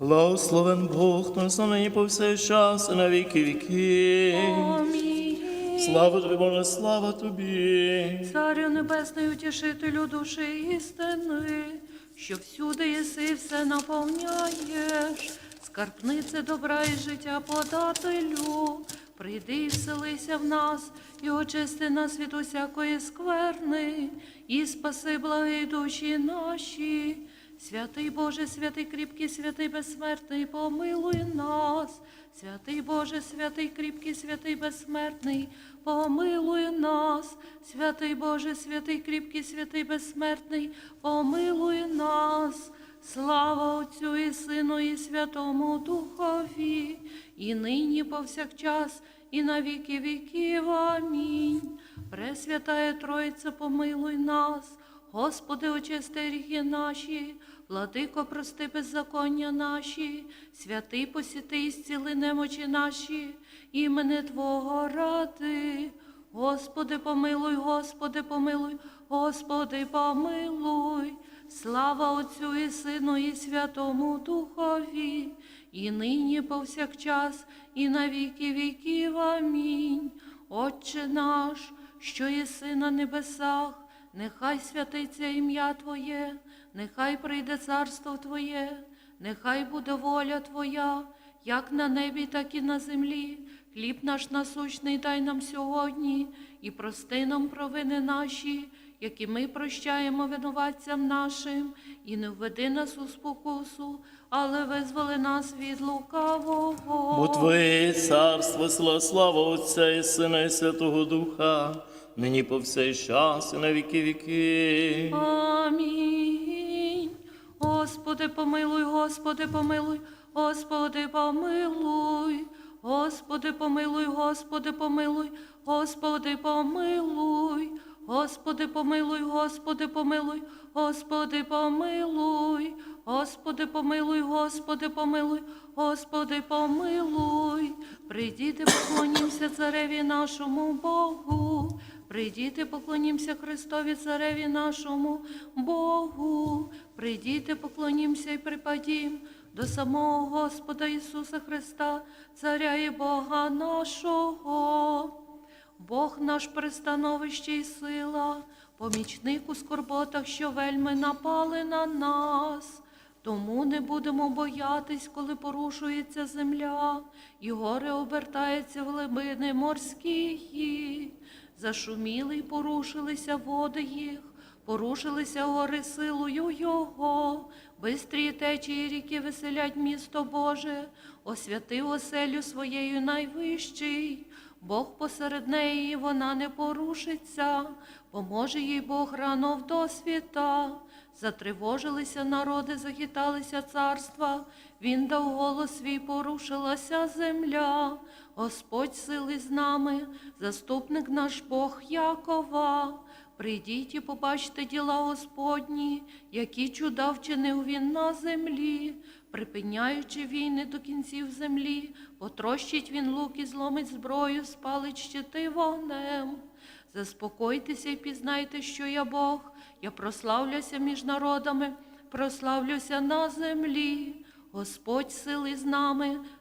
Благословен Бог, на нині по всей час і на віки віки. Амінь. Слава тобі, Боже, слава тобі. Царю небесний, утішителю душі істини, що всюди єси все наповняєш, скарбнице добра і життя подателю. Прийди і вселися в нас, і очисти нас від усякої скверни, і спаси благі душі наші. Святий Боже, святий кріпкий, святий безсмертний, помилуй нас. Святий Боже, святий кріпкий, святий безсмертний, помилуй нас. Святий Боже, святий кріпкий, святий безсмертний, помилуй нас. Слава Отцю і Сину, і Святому Духові, і нині повсякчас, і на віки віків. Амінь. Пресвятая Тройця, помилуй нас. Господи, очисти гріхи наші, владико, прости беззаконня наші, святий посіти і зціли немочі наші, імени Твого ради. Господи, помилуй, Господи, помилуй, Господи, помилуй. Слава Отцю і Сину, і Святому Духові, і нині повсякчас, і на віки віків. Амінь. Отче наш, що єси на небесах, нехай святиться ім'я Твоє, нехай прийде царство Твоє, нехай буде воля Твоя, як на небі, так і на землі. Хліб наш насущний дай нам сьогодні, і прости нам провини наші, які ми прощаємо винуватцям нашим, і не введи нас у спокусу, але визволи нас від лукавого. Бо Твоє царство, сила, слава Отця і Сина, і Святого Духа, нині по всей час і на віки віки. Амінь. Господи, помилуй, Господи, помилуй, Господи, помилуй. Господи, помилуй, Господи, помилуй, Господи, помилуй. Господи, помилуй, Господи, помилуй, Господи, помилуй. Господи, помилуй, Господи, помилуй, Господи, помилуй. Прийдіте, поклонімося цареві нашому Богу. Прийдіте, поклонімося Христові Цареві нашому Богу. Прийдіте, поклонімося і припадім до самого Господа Ісуса Христа, Царя і Бога нашого. Бог наш пристановище і сила, помічник у скорботах, що вельми напали на нас. Тому не будемо боятись, коли порушується земля, і горе обертається в глибини морські. Зашуміли й порушилися води їх, порушилися гори силою Його, бистрі течії ріки веселять місто Боже, освятив оселю своєю найвищий. Бог посеред неї, вона не порушиться, поможе їй Бог рано в досвіта. Затривожилися народи, захиталися царства, він дав голос свій, порушилася земля. Господь сили з нами, заступник наш Бог Якова. Прийдіть і побачте діла Господні, які чуда вчинив він на землі, припиняючи війни до кінців землі, потрощить він лук і зломить зброю, спалить щити вогнем. Заспокойтеся і пізнайте, що я Бог, я прославлюся між народами, прославлюся на землі. Господь сили з нами,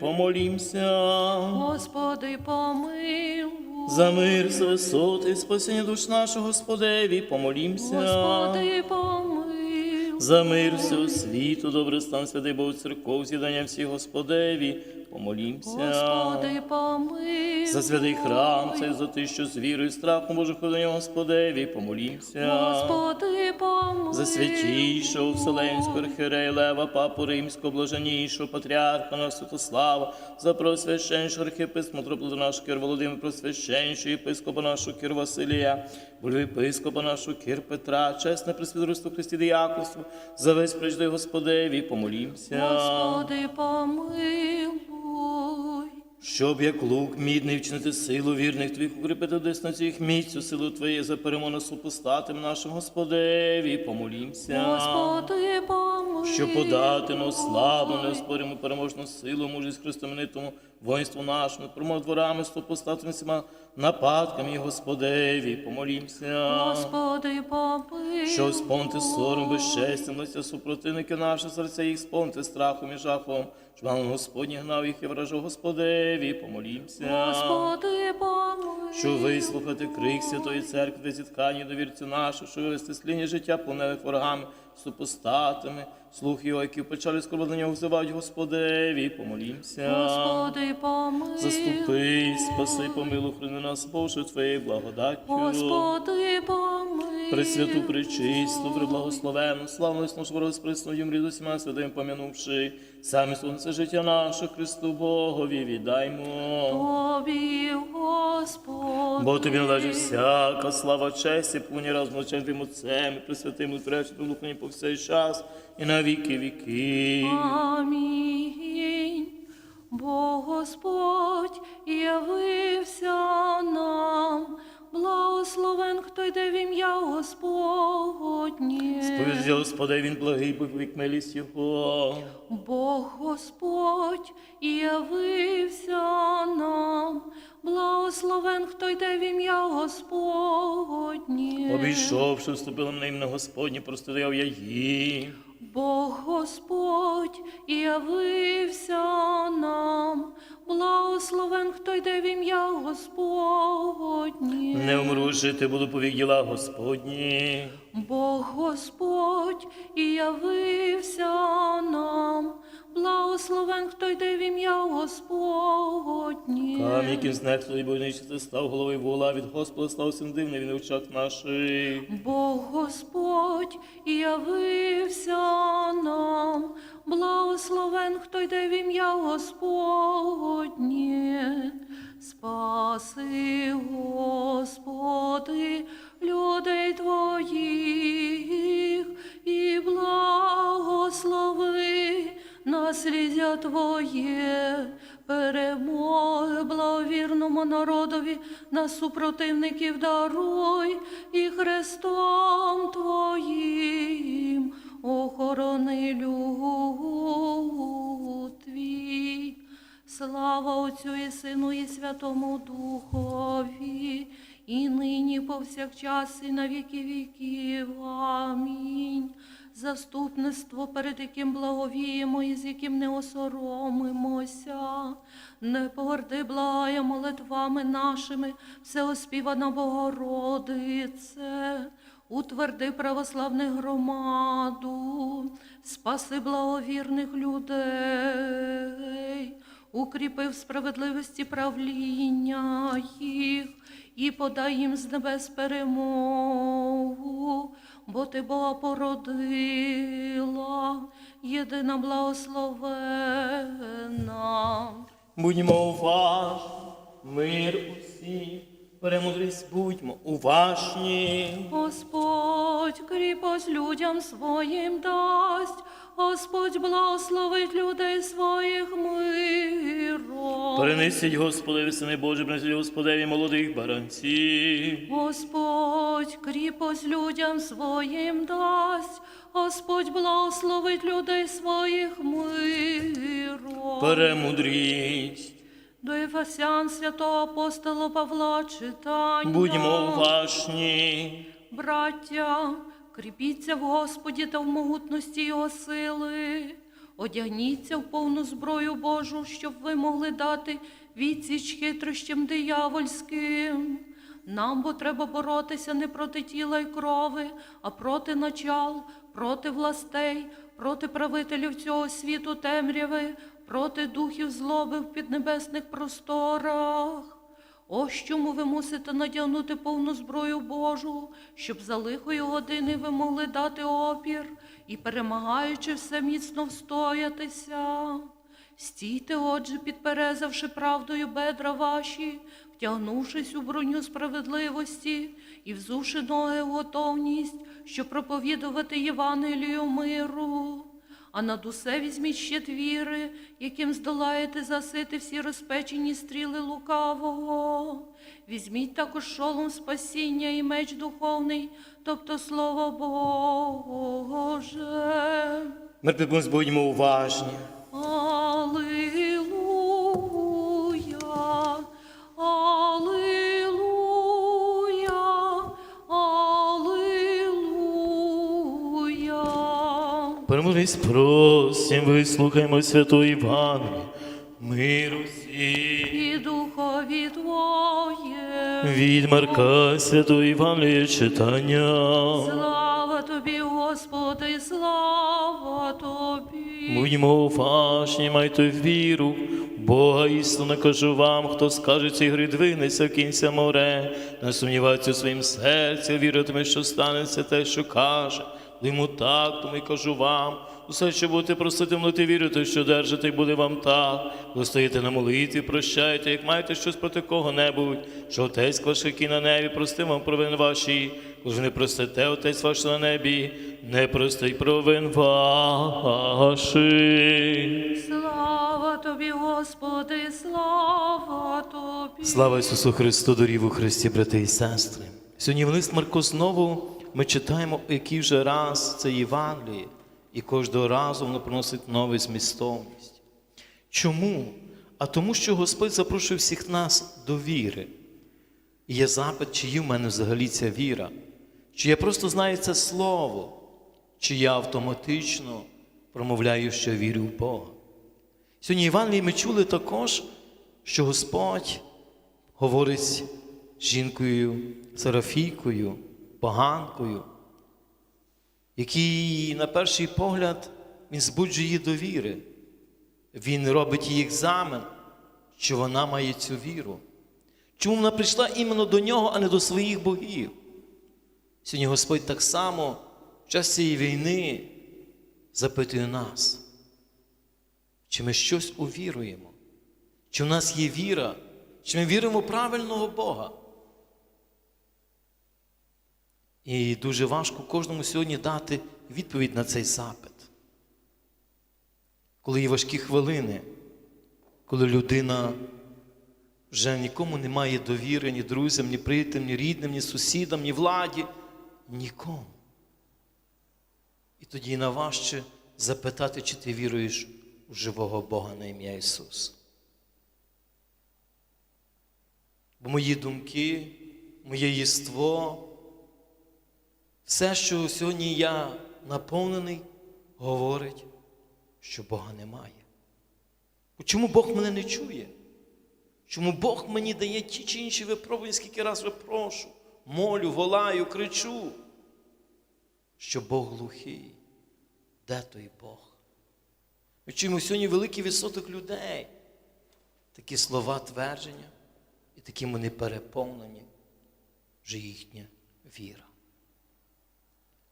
помолімся. Господи, помилуй. За мир з висоти, і спасіння душ нашого Господеві, помолімся. Господи, помилуй. За мир всього світу, добре стан святий Бог церков, з'єднання всіх Господеві, помолімся. Господи, помилуй. За святий храм, цей за те, що з вірою і страхом Божих ходив Господеві, помолімся. Господи, помилуй. За святійшого Вселенського архієрея Лева, папу Римського, блаженнішого патріарха на Святослава, за просвященшого архієпископа митрополита нашого Кир Володимира, просвященшого єпископа нашого Кир Василія, єпископа нашого Кир Петра, чесне пресвітерство Христі Діяконство, за весь прежди Господеві, помолімся. Господи, помилуй. Щоб як лук мідний вчинити силу вірних твоїх укріпити десна цих міцю, силу твоє за перемону супостатим нашим Господеві, помолімся. Господи, помилуй. Щоб подати на славу, неоспоримо переможну силу, мужість Христоменитому воїнству нашому, промо дворами супостатим всіма нападками, Господеві, помолімся. Господи, помилуй. Що спонти сором, безчестям, супротивники наші серця їх спонти страхом і жахом, щоб нам Господні гнав їх і вражав Господеві, помолімся. Господи, помилуй. Що вислухати крик Святої Церкви зіткання довірцю нашу, що вивести сління життя повневих ворогами, супостатами, слух його, які в печалі скорби на нього взивають Господеві, помолімся. Господи, помилуй. Заступи, спаси, помилуй, храни нас, Боже, Твоєю благодаттю. Господи, помилуй. Пресвяту, пречисту, преблагословену, славну службу розприсну, юмрі з усіма святим помянувши, самі сонце життя наше, Христу Богові віддаймо. Тобі, Господи. Бо тобі належить всяка слава, честь і повні з Отцем, і Пресвятим і Пречним Духом і по всей час, і на віки віки. Амінь. Бо Господь явився нам, благословен, хто йде в ім'я Господнє. Сповіді Господи, він благий, бо вік милість Його. Бог Господь явився нам, благословен, хто йде в ім'я Господнє. Обійшовши, вступили на ім'я Господнє, простояв я їм. Бог Господь явився нам, благословен, хто йде в ім'я Господнє. Не умру, жити буду повік діла Господні. Бог Господь і явився нам, благословен, хто йде в ім'я Господнє. Камінь, яким знак твої бойничити став головою вола від Господа, став син дивний він очах наших. Бог Господь і явився нам, благословен, хто йде в ім'я Господнє. Спаси, Господи, людей Твоїх і благослови наслідя Твоє, перемоги благовірному народові на супротивників даруй і Христом Твоїм охорони люд Твій. Слава Отцю і Сину і Святому Духові, і нині повсякчас, і на віки віків. Амінь. Заступництво, перед яким благовіємо і з яким не осоромимося, не погорди благає молитвами нашими, всеоспівана Богородице, утверди православних громаду, спаси благовірних людей, укріпи в справедливості правління їх і подай їм з небес перемогу, бо ти Бога породила, єдина благословена. Будьмо уважні, мир усім, перемудрість будьмо уважні. Господь кріпость людям своїм дасть, Господь благословить людей своїх миром. Перенесіть Господеві, сини Божі, принесіть Господеві молодих баранців. Господь кріпость людям своїм дасть, Господь благословить людей своїх миром. Перемудрість. До Ефесян святого апостола Павла читання. Будьмо уважні. Браття, кріпіться в Господі та в могутності Його сили. Одягніться в повну зброю Божу, щоб ви могли дати відсіч хитрощам диявольським. Нам бо треба боротися не проти тіла й крови, а проти начал, проти властей, проти правителів цього світу темряви, проти духів злоби в піднебесних просторах. Ось чому ви мусите надягнути повну зброю Божу, щоб за лихої години ви могли дати опір і, перемагаючи все міцно встоятися. Стійте, отже, підперезавши правдою бедра ваші, втягнувшись у броню справедливості і взувши ноги в готовність, щоб проповідувати Євангелію миру. А над усе візьміть щит віри, яким здолаєте засити всі розпечені стріли лукавого. Візьміть також шолом спасіння і меч духовний, тобто слово Боже. Ми будьмо уважні. Алілуя. Перемолись, просим, вислухаймо святу Івангелію. Миру всім. І духові Твоє. Від Марка святу Євангелія читання. Слава Тобі, Господи, слава Тобі. Будьмо уважні, майте віру. Бога істинно кажу вам, хто скаже цій гри двинеться, кінця море, не сумнівається у своїм серці, віритиме, що станеться те, що каже. Йому так, тому й кажу вам. Усе, що будете просити, молити, вірити, що держите, і буде вам так. Ви стоїте на молитві, прощайте, як маєте щось проти кого-небудь, що отець ваш, який на небі, прости вам провини ваші. Коли ж не простите, отець ваш на небі, не простить провин ваших. Слава Тобі, Господи, слава Тобі. Слава Ісусу Христу, дорів у Христі, брати і сестри. Сьогодні в лист Марко знову ми читаємо, який вже раз це Євангеліє, і кожного разу воно приносить нову змістовність. Чому? А тому, що Господь запрошує всіх нас до віри. І є запит, чи є в мене взагалі ця віра, чи я просто знаю це слово, чи я автоматично промовляю, що вірю в Бога. Сьогодні Євангелії ми чули також, що Господь говорить з жінкою Серафійкою, поганкою, який, на перший погляд, він збуджує її до віри. Він робить їй екзамен, що вона має цю віру. Чому вона прийшла іменно до нього, а не до своїх богів? Сьогодні Господь так само в час цієї війни запитує нас, чи ми щось увіруємо, чи в нас є віра, чи ми віримо в правильного Бога. І дуже важко кожному сьогодні дати відповідь на цей запит. Коли є важкі хвилини, коли людина вже нікому не має довіри, ні друзям, ні приятелям, ні рідним, ні сусідам, ні владі, нікому. І тоді наважче запитати, чи ти віруєш у живого Бога на ім'я Ісус. Бо мої думки, моє єство, все, що сьогодні я наповнений, говорить, що Бога немає. Чому Бог мене не чує? Чому Бог мені дає ті чи інші випробування, скільки раз я прошу, молю, волаю, кричу, що Бог глухий. Де той Бог? Ми чуємо сьогодні великий відсоток людей. Такі слова твердження, і таким вони переповнені, вже їхня віра.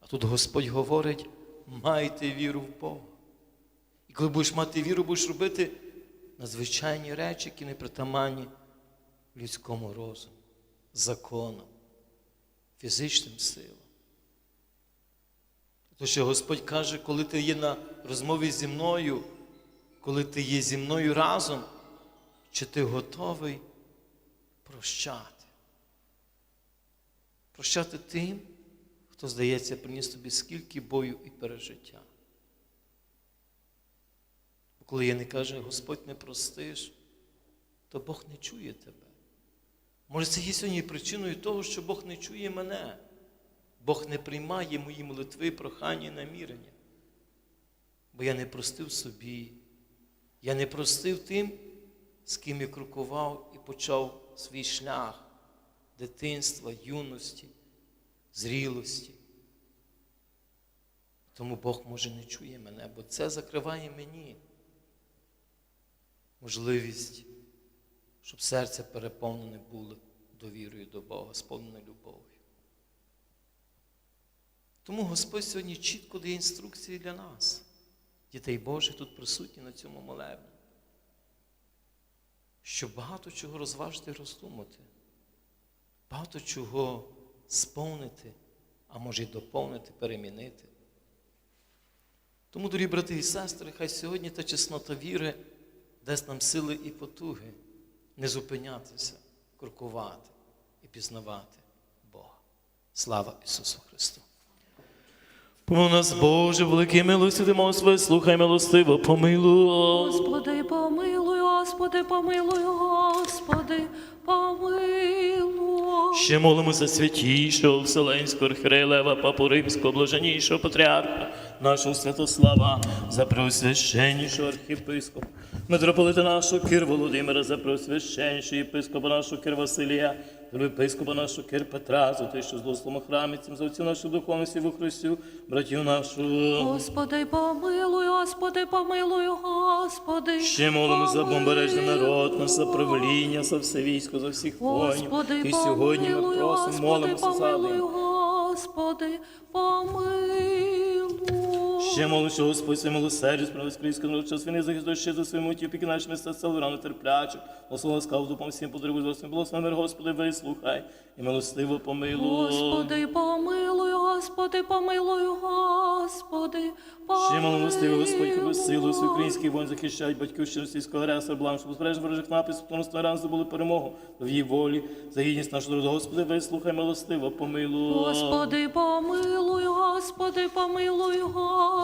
А тут Господь говорить, майте віру в Бога. І коли будеш мати віру, будеш робити надзвичайні речі, які не притаманні людському розуму, законам, фізичним силам. Тому що Господь каже, коли ти є на розмові зі мною, коли ти є зі мною разом, чи ти готовий прощати? Прощати тим, хто, здається, приніс тобі скільки бою і пережиття. Бо коли я не каже, Господь не простиш, то Бог не чує тебе. Може, це є сьогодні причиною того, що Бог не чує мене. Бог не приймає мої молитви, прохання і намірення. Бо я не простив собі, я не простив тим, з ким я крокував і почав свій шлях дитинства, юності, зрілості. Тому Бог може не чує мене, бо це закриває мені можливість, щоб серце переповнене було довірою до Бога, сповнене любов'ю. Тому Господь сьогодні чітко дає інструкції для нас, дітей Божих тут присутні на цьому молебні, щоб багато чого розважити і роздумати, багато чого сповнити, а може й доповнити, перемінити. Тому, дорогі брати і сестри, хай сьогодні та чеснота віри дасть нам сили і потуги не зупинятися, крокувати і пізнавати Бога. Слава Ісусу Христу! Помил нас, Боже, великий милості, ти своє, слухай милостиво, помилуй. Господи, помилуй, Господи, помилуй, Господи, помилуй. Ще молимося святішого Вселенського архірея Лева, Папу Римського, блаженнішого патріарха, нашого Святослава, за преосвященнішого архіпископа, митрополита нашого Кир Володимира, за преосвященнішого єпископа нашого Кир Василія, єпископа нашого Кир Петра, за те, що злословимо храмі, цим за отцю нашу духовності во Христю, братів нашу. Господи, помилуй, Господи, помилуй, Господи. Ще молимо за бомбережний народ, наш за правління, за все військо, за всіх воїнів. І сьогодні ми просимо, молимося за помилуй. Господи, помилуй. Ще молимо, що Господь своє милосердя, справедливість Українського народу, час війни захист дощі за своїм муті, опіки наші міста сел, рано терплячих, Господи, ласкав дупом всім потребуй, злосним благословен Господи, вислухай, і милостиво помилуй. Господи, помилуй, Господи, помилуй, Господи, помилуй. Ще молимо, милостивий Господь, коли силу свій український воїн захищають батьківщину російського агресора, блам, щоб збережень ворожих написів, тому ран здобули перемогу в її волі, за гідність нашу народу, Господи, вислухай, милостиво, помилуй. Господи, помилуй, Господи, помилуй, Господи,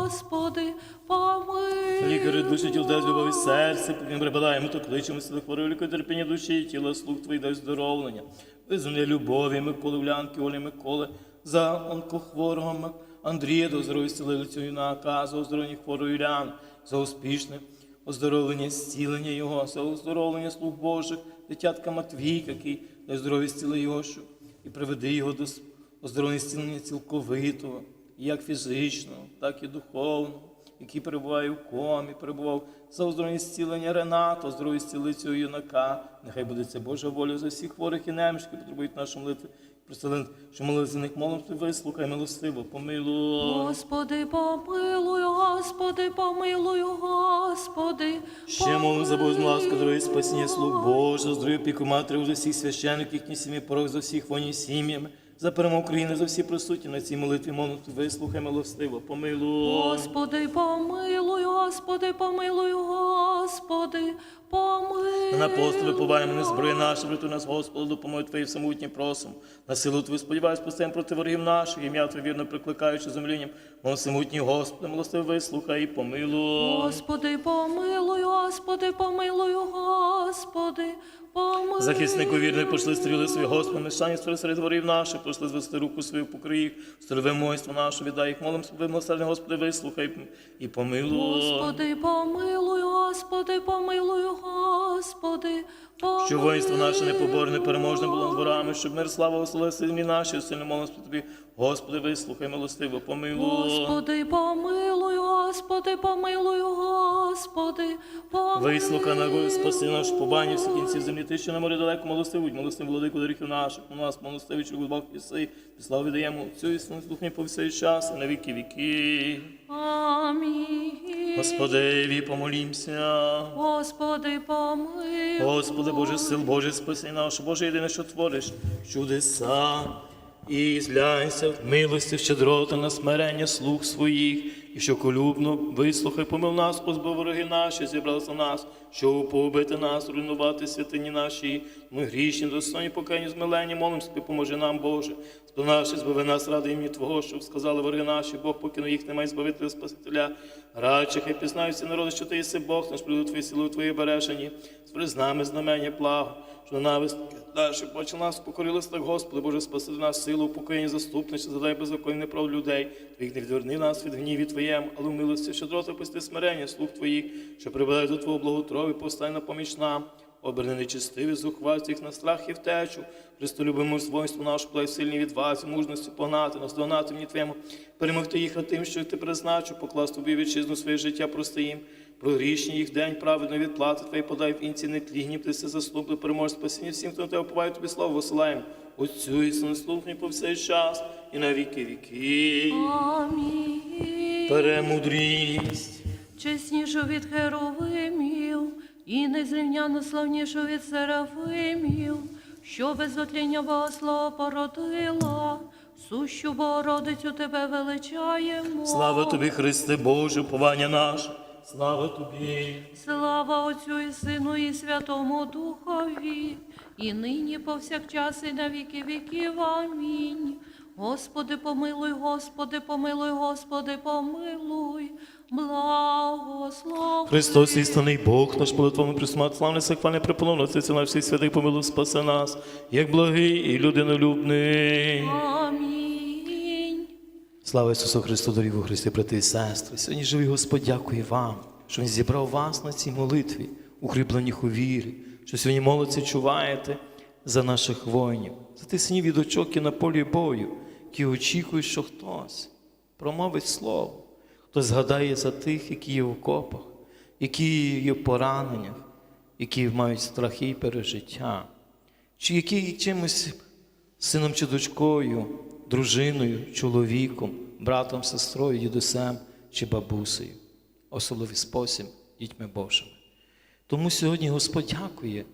помилуй. Лікари душі тіл дай любові поки ми припадаємо, то кличемо сили хворої, лікуй терпіння душі і тіла, слух твій дай здоровлення. Визволя любові, Миколи Улянки, Олі Миколи, за онкохворого Андрія, до здоров'я зцілили цього юнака, за оздоровлення хворої Улян, за успішне оздоровлення, зцілення його, за оздоровлення слуг Божих, дитятка Матвійка, який дай здоров'я зціли його, і приведи його до оздоровлення зцілення цілковитого, як фізичного, так і духовного який перебуває в комі, перебував за оздоровлення зцілення Рената, оздоровлення зціли цього юнака. Нехай буде це Божа воля за всіх хворих і які потребують нашої молитви. Представлен, що молили за них молимо, ти вислухай, милостиво, помилуй. Господи, помилуй, Господи, помилуй, Господи. Ще молимо за Божу ласку, здоров'я, спасіння слуг Божого, здоров'я піку матері за всіх священників, їхні сім'ї, порог за всіх воїнів сім'ями, за перемогу України, за всі присутні на цій молитві, молимо, ти вислухай, милостиво, помилуй. Господи, помилуй, Господи, помилуй, Господи, помилуй. На апостоли повай мене зброї наші, врятуй нас, Господи, допомоги Твої всемутні просимо. На силу Твою сподіваюсь, постаємо проти ворогів наших, ім'я Твоє вірно прикликаючи землінням. Мов всемутній Господи, милостивий вислухай і помилуй. Господи, помилуй, Господи, помилуй, Господи, помилуй. Захиснику вірний пошли стріли свої, Господи, мешані створи серед ворів наших, пошли звести руку свою покрий їх, сторови мойство наше, віддай їх, молим себе, милосердний Господи, вислухай і помилуй. Господи, помилуй, Господи, помилуй, Господи, помилуй. Що воїнство наше непоборне, переможне було над ворами, щоб мир слава оселила сильні наші, сильно молимось по тобі. Господи, вислухай, милостиво, помилуй. Господи, помилуй, Господи, помилуй, Господи, помилуй. Вислуха на спаси наш побані всіх кінців землі, ти, що на морі далеко молостивуть, молостив владику доріхів наших, у нас молостивий, що Бог піси, і славу віддаємо Отцю і Сину, Духні по всей час, і на віки віки. Амінь. Господеві, помолімся. Господи, помилуй. Господи, Боже сил, Боже, спаси наш, Боже, єдине, що твориш чудеса. І зляйся в милості, в щедрота на смирення слуг своїх, і що колюбно вислухай, помил нас, позбав вороги наші, зібралися нас, щоб побити нас, руйнувати святині наші. Ми грішні, достойні покаяння, змилені, молим поможи нам, Боже. Спи наші, збави нас ради імені Твого, щоб сказали вороги наші, Бог покинув їх, немає збавителя Спасителя. Радше, хай пізнають всі народи, що ти єси Бог, наш приду Твої силу Твої бережені. Спри з нами знамення благо, що ненависть далі бачи нас, покорились так, Господи, Боже, спаси нас силу, упокоєння, заступниця, задай беззаконня неправ людей. Твоїх не відверни нас від гніві Твоєм, але в милості щедроти пусти смирення, слуг Твоїх, що прибавляй до Твого благотрові, повстань на поміч нам. Оберни нечистиві, зухвасті їх на страх і втечу. Христолюбимо воїнство нашу, плай сильні відвазі, мужності погнати, нас донати мені Твоєму, перемогти їх над тим, що ти призначив, покласти тобі вітчизну своє життя, прости їм. Про грішні їх день праведної відплати Твої подай в інці не тлігні, птиси заслуги, переможе спасіння всім, хто на тебе оповає тобі славу висилаємо. Отцю і слухні по всей час і на віки віки. Амінь. Перемудрість. Чеснішу від херовимів і незрівняно славнішу від серафимів, що без отління Богослова породила, сущу Богородицю тебе величаємо. Слава тобі, Христе Боже, повання наше. Слава тобі. Слава Отцю і Сину, і Святому Духові, і нині повсякчас, і на віки віків. Амінь. Господи, помилуй, Господи, помилуй, Господи, помилуй, благослови. Христос, істинний Бог, наш молитвами присмат, славне саквальне приполоно, Отця на всіх святих помилуй, спаси нас, як благий і людинолюбний. Амінь. Слава Ісусу Христу, дорогі у Христі, брати і сестри. Сьогодні живий Господь дякує вам, що Він зібрав вас на цій молитві, укріплених у вірі, що сьогодні молодці чуваєте за наших воїнів, за тих синів і дочок, які на полі бою, які очікують, що хтось промовить слово, хтось згадає за тих, які є в окопах, які є в пораненнях, які мають страхи і пережиття, чи які чимось сином чи дочкою, дружиною, чоловіком, братом, сестрою, дідусем чи бабусею, особливий спосіб дітьми Божими. Тому сьогодні Господь дякує,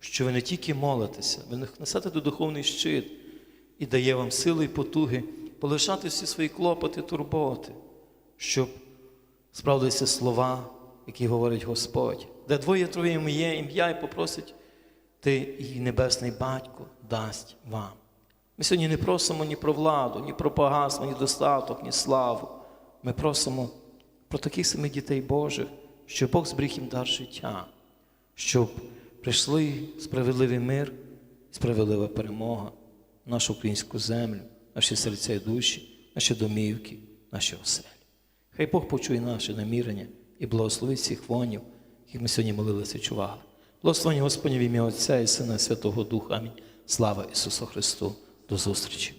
що ви не тільки молитеся, ви несете до духовний щит і дає вам сили і потуги полишати всі свої клопоти, турботи, щоб справдилися слова, які говорить Господь, де двоє троє моє ім'я і попросить ти і Небесний Батько дасть вам. Ми сьогодні не просимо ні про владу, ні про багатство, ні достаток, ні славу. Ми просимо про таких самих дітей Божих, щоб Бог зберіг їм дар життя, щоб прийшли справедливий мир, справедлива перемога в нашу українську землю, наші серця і душі, наші домівки, наші оселі. Хай Бог почує наші намірення і благословить всіх вонів, яких ми сьогодні молилися і чували. Благословення Господня в ім'я Отця і Сина і Святого Духа. Амінь. Слава Ісусу Христу. До зустрічі.